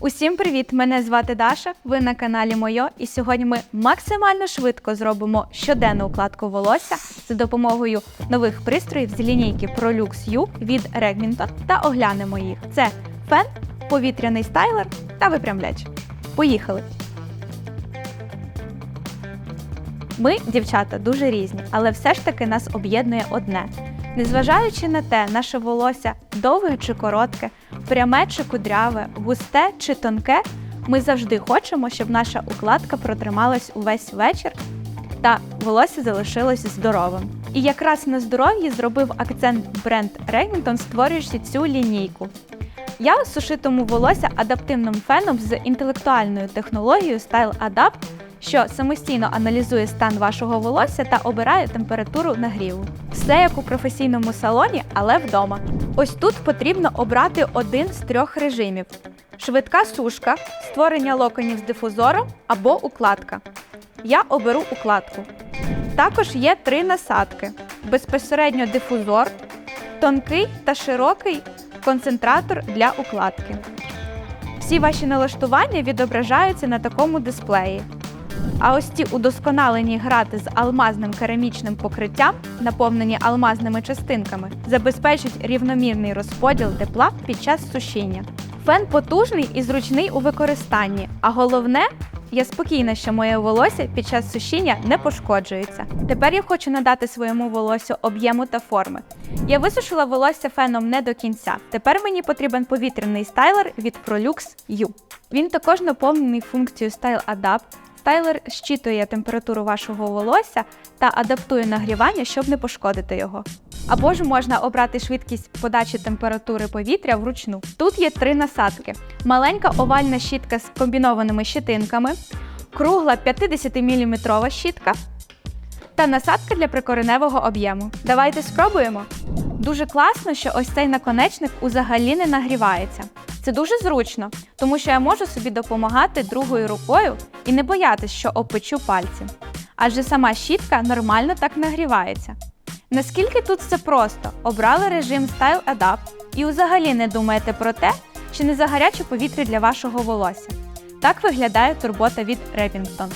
Усім привіт! Мене звати Даша. Ви на каналі Мойо, і сьогодні ми максимально швидко зробимо щоденну укладку волосся за допомогою нових пристроїв з лінійки ProLux U від Regminton та оглянемо їх. Це фен, повітряний стайлер та випрямляч. Поїхали! Ми, дівчата, дуже різні, але все ж таки нас об'єднує одне. Незважаючи на те, наше волосся довге чи коротке, пряме чи кудряве, густе чи тонке, ми завжди хочемо, щоб наша укладка протрималась увесь вечір та волосся залишилось здоровим. І якраз на здоров'ї зробив акцент бренд Remington, створюючи цю лінійку. Я сушитиму волосся адаптивним феном з інтелектуальною технологією Style Adapt, що самостійно аналізує стан вашого волосся та обирає температуру нагріву. Все як у професійному салоні, але вдома. Ось тут потрібно обрати один з трьох режимів: швидка сушка, створення локонів з дифузором або укладка. Я оберу укладку. Також є три насадки: безпосередньо дифузор, тонкий та широкий концентратор для укладки. Всі ваші налаштування відображаються на такому дисплеї. А ось ці удосконалені грати з алмазним керамічним покриттям, наповнені алмазними частинками, забезпечать рівномірний розподіл тепла під час сушіння. Фен потужний і зручний у використанні, а головне, я спокійна, що моє волосся під час сушіння не пошкоджується. Тепер я хочу надати своєму волосю об'єму та форми. Я висушила волосся феном не до кінця. Тепер мені потрібен повітряний стайлер від ProLux U. Він також наповнений функцією Style Adapt. Стайлер щитує температуру вашого волосся та адаптує нагрівання, щоб не пошкодити його. Або ж можна обрати швидкість подачі температури повітря вручну. Тут є три насадки: маленька овальна щітка з комбінованими щитинками, кругла 50-мм щітка та насадка для прикореневого об'єму. Давайте спробуємо. Дуже класно, що ось цей наконечник узагалі не нагрівається. Це дуже зручно, тому що я можу собі допомагати другою рукою і не боятись, що опечу пальці. Адже сама щітка нормально так нагрівається. Наскільки тут все просто, обрали режим Style Adapt і взагалі не думаєте про те, чи не загаряче повітря для вашого волосся. Так виглядає турбота від Remington.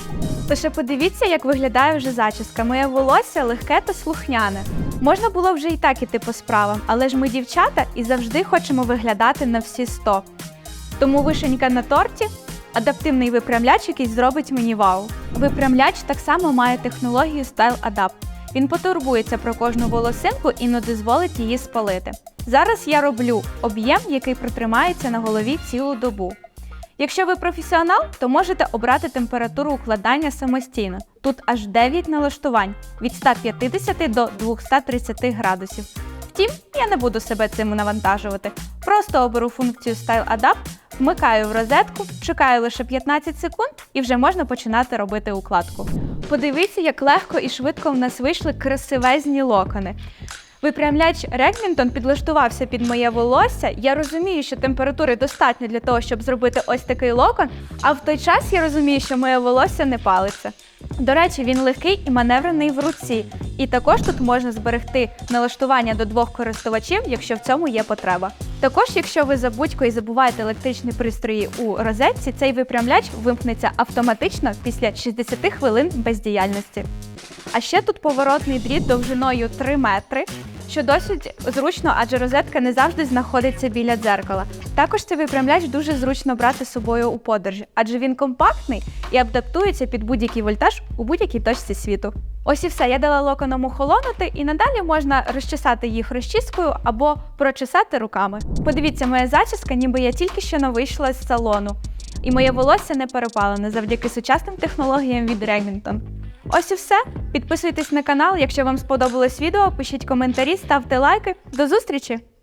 Лише подивіться, як виглядає вже зачіска. Моє волосся легке та слухняне. Можна було вже і так іти по справам, але ж ми дівчата і завжди хочемо виглядати на всі 100. Тому вишенька на торті адаптивний випрямляч, який зробить мені вау. Випрямляч так само має технологію Style Adapt. Він потурбується про кожну волосинку і не дозволить її спалити. Зараз я роблю об'єм, який протримається на голові цілу добу. Якщо ви професіонал, то можете обрати температуру укладання самостійно. Тут аж 9 налаштувань від 150 до 230 градусів. Втім, я не буду себе цим навантажувати. Просто оберу функцію Style Adapt, вмикаю в розетку, чекаю лише 15 секунд і вже можна починати робити укладку. Подивіться, як легко і швидко в нас вийшли красивезні локони. Випрямляч Рекмінтон підлаштувався під моє волосся. Я розумію, що температури достатньо для того, щоб зробити ось такий локон, а в той час я розумію, що моє волосся не палиться. До речі, він легкий і маневрений в руці. І також тут можна зберегти налаштування до двох користувачів, якщо в цьому є потреба. Також, якщо ви забудько і забуваєте електричні пристрої у розетці, цей випрямляч вимкнеться автоматично після 60 хвилин бездіяльності. А ще тут поворотний дріт довжиною 3 метри, що досить зручно, адже розетка не завжди знаходиться біля дзеркала. Також цей випрямляч дуже зручно брати з собою у подорожі, адже він компактний і адаптується під будь-який вольтаж у будь-якій точці світу. Ось і все, я дала локонам охолонути, і надалі можна розчесати їх розчіскою або прочесати руками. Подивіться, моя зачіска, ніби я тільки що не вийшла з салону. І моє волосся не перепалене завдяки сучасним технологіям від Remington. Ось і все. Підписуйтесь на канал, якщо вам сподобалось відео, пишіть коментарі, ставте лайки. До зустрічі!